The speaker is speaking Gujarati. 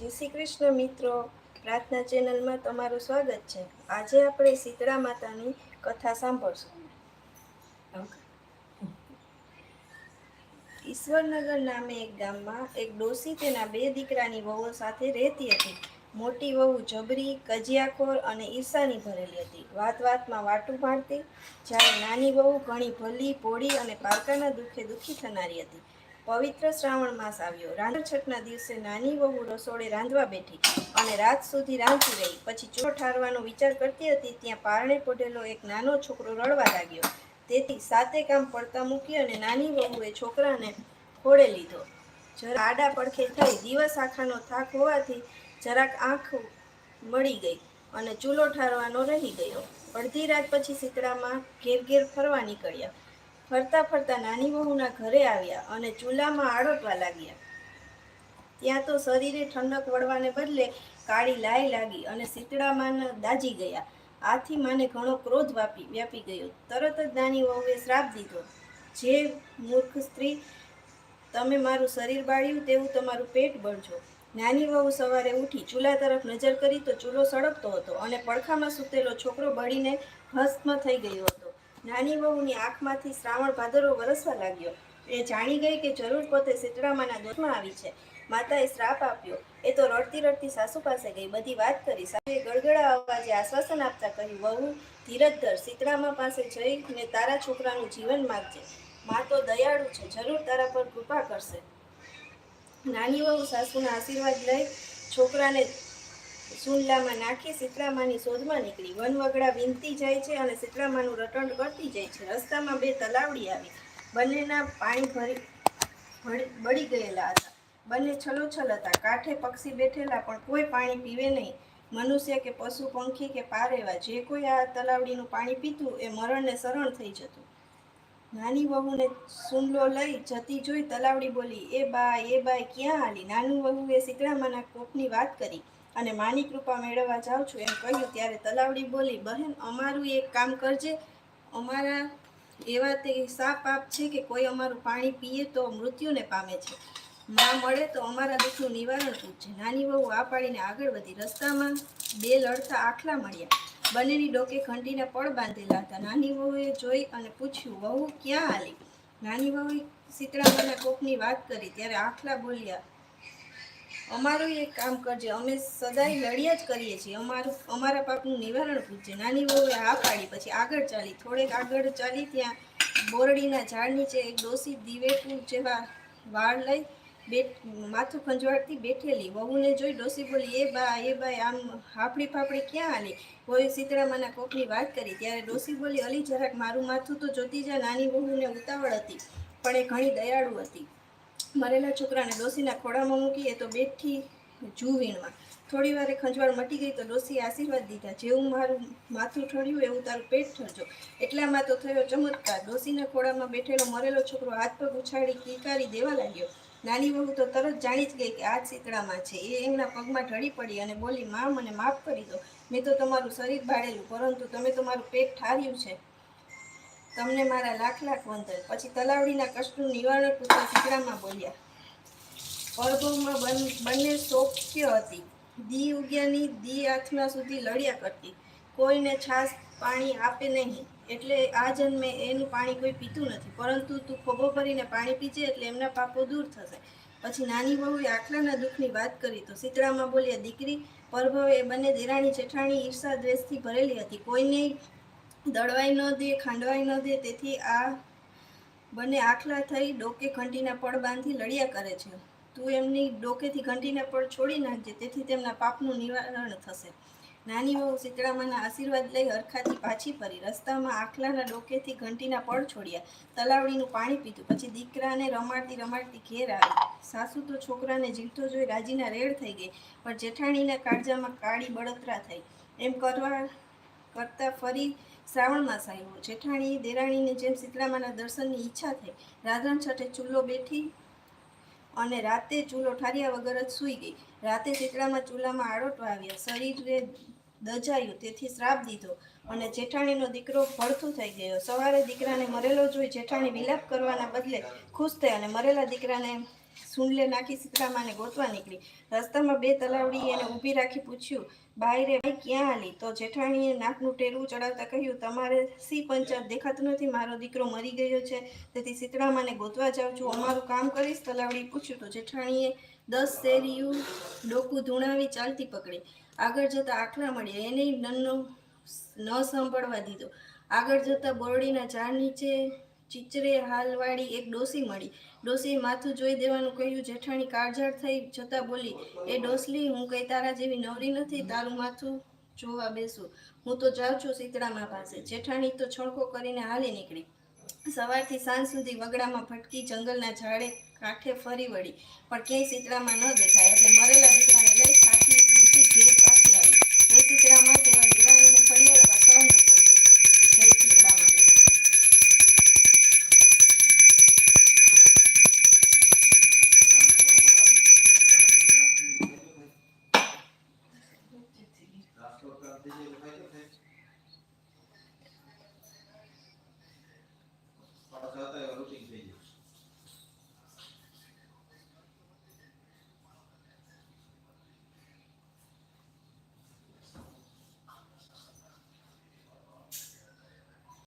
જય શ્રી કૃષ્ણ મિત્રો. પ્રાર્થના ચેનલમાં તમારું સ્વાગત છે. આજે આપણે શીતળા માતાની કથા સાંભળશું. ઈશ્વરનગર નામે એક ગામમાં એક ડોસી તેના બે દીકરાની વહુઓ સાથે રહેતી હતી. મોટી વહુ જબરી, કજિયાખોર અને ઈર્ષાની ભરેલી હતી. વાત વાતમાં વાટું પાડતી જ્યારે નાની વહુ ઘણી ભલી, પોળી અને પારકાના દુઃખે દુઃખી થનારી હતી. પવિત્ર શ્રાવણ માસ આવ્યો. રાંધણ છઠના દિવસે નાની વહુ રસોડે રાંધવા બેઠી અને રાત સુધી રાંધતી રહી. પછી ચૂલો ઠારવાનો વિચાર કરતી હતી, ત્યાં પારણે પડેલો એક નાનો છોકરો રડવા લાગ્યો. તેથી સાતે કામ પડતા મૂકી અને નાની વહુએ છોકરાને ખોળે લીધો. જરા આડા પડખે થઈ, દિવસ આખાનો થાક હોવાથી જરાક આંખ મળી ગઈ અને ચૂલો ઠારવાનો રહી ગયો. અડધી રાત પછી શીતળામાં ઘેર ઘેર ફરવા નીકળ્યા. ફરતા ફરતા નાની વહુના ઘરે આવ્યા અને ચૂલામાં આડોટવા લાગ્યા. ત્યાં તો શરીરે ઠંડક વળવાને બદલે કાળી લાઈ લાગી અને શીતળામાં દાજી ગયા. આથી માને ઘણો ક્રોધ વાપી, વ્યાપી ગયો. તરત જ નાની વહુએ શ્રાપ દીધો, જે મૂર્ખ સ્ત્રી, તમે મારું શરીર બાળ્યું તેવું તમારું પેટ બળજો. નાની વહુ સવારે ઉઠી ચૂલા તરફ નજર કરી તો ચૂલો સળગતો હતો અને પડખામાં સૂતેલો છોકરો બળીને ભસ્મ થઈ ગયો હતો. નાની વહુની આંખમાંથી શ્રાવણ ભાદરો વરસવા લાગ્યો. એ જાણી ગઈ કે જરૂર પોતે શીતળામાના દોષમાં આવી છે. માતાએ શ્રાપ આપ્યો. એ તો રડતી રડતી સાસુ પાસે ગઈ. બધી વાત કરી. સાસુએ ગળગળા અવાજે આશ્વાસન આપતા કહ્યું, વહુ ધીરજ ધર પાસે જઈને તારા છોકરાનું જીવન માગજે. મા તો દયાળુ છે. જરૂર તારા પર કૃપા કરશે. નાની વહુ સાસુના આશીર્વાદ લઈ છોકરાને સુંડલામાં નાખી શીતળામાની શોધમાં નીકળી. વનવગડા વીંધતી જાય છે અને શીતળામાનું રટણ કરતી જાય છે. રસ્તામાં બે તલાવડી આવી. બંનેના પાણી ભરી બળી ગયેલા હતા. બંને છલોછલ હતા. કાંઠે પક્ષી બેઠેલા, પણ કોઈ પાણી પીવે નહીં. મનુષ્ય કે પશુ, પંખી કે પારેવા જે કોઈ આ તલાવડીનું પાણી પીતું, એ મરણને શરણ થઈ જતું. નાની વહુને સુંડલો લઈ જતી જોઈ તલાવડી બોલી, એ બા એ બાય, ક્યાં હાલી? નાનું વહુએ શીતળામાના કોપની વાત કરી. અને માની કૃપા મેળવવા જાઉં છું. એમ કહ્યું ત્યારે તલાવડી બોલી, બહેન, અમારું એક કામ કરજે. અમારા એવા તે સા પાપ છે કે કોઈ અમારું પાણી પીએ તો મૃત્યુને પામે છે. ના મળે તો અમારા દુઃખનું નિવારણ પૂછે. નાની વહુ આ પાડીને આગળ વધી. રસ્તામાં બે લડતા આખલા મળ્યા. બંનેની ડોકે ઘંટીના પળ બાંધેલા હતા. નાની વહુએ જોઈ અને પૂછ્યું, વહુ, ક્યાં હાલી? નાની વહુએ શીતળામાના કોકની વાત કરી. ત્યારે આખલા બોલ્યા અમારું એક કામ કરજે. અમે સદાય લડ્યા જ કરીએ છીએ. અમારું, અમારા પાપનું નિવારણ પૂછજે નાની વહુએ હા પાડી, પછી આગળ ચાલી. થોડેક આગળ ચાલી ત્યાં બોરડીના ઝાડ નીચે એક ડોસી દિવેટું જેવા વાળ લઈ બે માથું ખંજવાળતી બેઠેલી. વહુને જોઈ ડોસી બોલી, એ બા એ ભાઈ આમ હાફડી ફાફડી ક્યાં હાલી કોઈ સીતળામાના કોકની વાત કરી. ત્યારે ડોસી બોલી, અલી, જરાક મારું માથું તો જોતી જા. નાની વહુને ઉતાવળ હતી, પણ એ ઘણી દયાળુ હતી. મરેલા છોકરાને ડોસીના ખોળામાં મૂકી એ તો બેઠી જુવીણમાં. થોડી વારે ખંજવાળ મટી ગઈ તો ડોસીએ આશીર્વાદ દીધા. જેવું મારું માથું ઠળ્યું એવું તારું પેટ ઠરજો. એટલામાં તો થયો ચમત્કાર. ડોસીના ખોળામાં બેઠેલો મરેલો છોકરો હાથ પગ ઉછાળી કિકારી દેવા લાગ્યો. નાની વહુ તો તરત જાણી જ ગઈ કે આ શીતળામાં છે. એ એમના પગમાં ઢળી પડી અને બોલી, મા, મને માફ કરી દો. મેં તો તમારું શરીર બાળેલું પરંતુ તમે તો મારું પેટ ઠાર્યું છે. તમને મારા લાખ લાખ વંદન. પછી તલાવડીના કષ્ટનું નિવારણ પૂછતા શીતળામાં બોલ્યા, પરભવમાં બન- સૌખ્ય હતી. દી ઉગ્યાની દી આથના સુધી લડ્યા કરતી. કોઈને છાસ પાણી આપે નહીં. એટલે આ જન્મે એનું પાણી કોઈ પીતું નથી. પરંતુ તું ખોબો ભરીને પાણી પીજે એટલે એમના પાપો દૂર થશે. પછી નાની બહુએ આખલાના દુઃખની વાત કરી તો સીતળામાં બોલ્યા, દીકરી, પરભવે બંને દેરાણી જેઠાણી ઈર્ષા દ્વેષથી ભરેલી હતી. કોઈને દળવાઈ ન દે, ખાંડવાઈ ન દે, તેથી આ બંને આખલા થઈ ડોકે ઘંટીના પડ બાંધી લડ્યા કરે છે. તું એમની ડોકેથી ઘંટીના પડ છોડી નાખજે, તેથી તેમના પાપનું નિવારણ થશે. નાની વહુ સીતળામાના આશીર્વાદ લઈ હરખાથી પાછી ફરી. રસ્તામાં આખલાના ડોકેથી ઘંટીના પડ છોડ્યા. તલાવડીનું પાણી પીધું. પછી દીકરાને રમાડતી રમાડતી ઘેર આવી. સાસુ તો છોકરાને જીવતો જોઈ રાજીના રેડ થઈ ગઈ, પણ જેઠાણીના કાળજામાં કાળી બળતરા થઈ. એમ કરવા કરતા ફરી શ્રાવણ માસ આવ્યો જેઠાણી, દેરાણીને જેમ શીતળામાના દર્શનની ઈચ્છા થઈ રાધણ છઠે ચૂલો બેઠી અને રાતે ચૂલો ઠાર્યા વગર જ સૂઈ ગઈ. રાતે શીતળામાં ચૂલામાં આડોટવા આવ્યા. શરીરે દજાયું, તેથી શ્રાપ દીધો અને જેઠાણીનો દીકરો ભડથું થઈ ગયો. સવારે દીકરાને મરેલો જોઈ જેઠાણી વિલાપ કરવાના બદલે ખુશ થઈ અને મરેલા દીકરાને સુંડલે નાખી સીતરામાને ગોતવા નીકળી. રસ્તામાં બે તલાવડી એને ઊભી રાખી પૂછ્યું, ભાઈ રે, ભાઈ ક્યાં હાલી? તો જેઠાણીએ નાકનું ટેરવું ચડાવતા કહ્યું, તમારે સી પંચાયત દેખાતું નથી, મારો દીકરો મરી ગયો છે. તેથી સીતરામાને ગોતવા જાઉં છું. અમારું કામ કરીશ. તલાવડી પૂછ્યું, તો જેઠાણીએ દસ શેરીયું ડોકું ધૂણાવી ચાલતી પકડી. આગળ જતાં આખલા મળ્યા. એને નનનો ન સાંભળવા દીધો. આગળ જતાં બોરડીના ઝાડ નીચે ચીચરે હાલવાળી એક ડોસી મળી. ડોસીએ માથું જોઈ દેવાનું કહ્યું, જેઠાણી કાળઝાળ થઈ જતાં બોલી, એ ડોસલી, હું કઈ તારા જેવી નવરી નથી, તારું માથું જોવા બેસું. હું તો જાઉં છું શીતળામાં પાસે. જેઠાણી તો છણકો કરીને હાલી નીકળી. સવારથી સાંજ સુધી વગડામાં ભટકી જંગલના ઝાડે કાંઠે ફરી વળી. પણ ક્યાંય શીતળામાં ન દેખાય, એટલે મરેલા દીકરાને